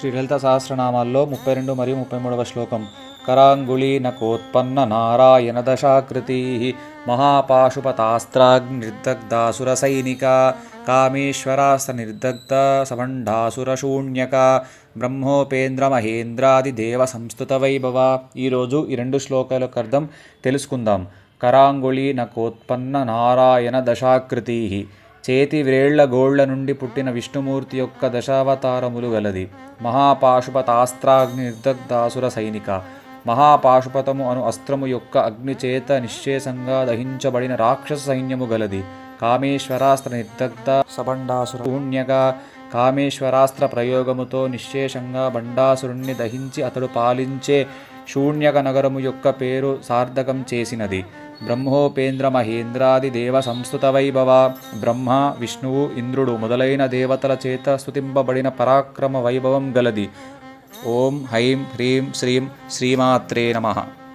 శ్రీ లలిత సహస్రనామాల్లో ముప్పై రెండు మరియు ముప్పై మూడవ శ్లోకం కరాంగుళీనకోత్పన్న నారాయణ దశాకృతి మహాపాశుపతాస్త్రాగ్నిర్దగ్ధాసుర సైనిక కామేశ్వరాస్త్ర నిర్దగ్ధ సభండాసుర శూన్యక బ్రహ్మోపేంద్ర మహేంద్రాది దేవ సంస్థుత వైభవ ఈరోజు ఈ రెండు శ్లోకాలకు అర్థం తెలుసుకుందాం. కరాంగుళీనకోత్పన్న నారాయణ దశాకృతి చేతి వ్రేళ్ళ గోళ్ళ నుండి పుట్టిన విష్ణుమూర్తి యొక్క దశావతారములు గలది. మహాపాశుపతాస్త్రాగ్ని నిర్దగ్ధాసుర సైనిక. మహాపాశుపతము అను అస్త్రము యొక్క అగ్నిచేత నిశ్చేషంగా దహించబడిన రాక్షస సైన్యము గలది. కామేశ్వరాస్త్ర నిర్దగ్ధ సబండాసుర శూన్యగా. కామేశ్వరాస్త్ర ప్రయోగముతో నిశ్శేషంగా బండాసురుణ్ణి దహించి అతడు పాలించే శూన్యక నగరము యొక్క పేరు సార్థకం చేసినది. బ్రహ్మోపేంద్రమహేంద్రాది దేవ సంస్థుత వైభవ బ్రహ్మ విష్ణువు ఇంద్రుడు మొదలైన దేవతల చేత స్థుతింపబడిన పరాక్రమ వైభవం గలది. ఓం హైం హ్రీం శ్రీం శ్రీమాత్రే నమః.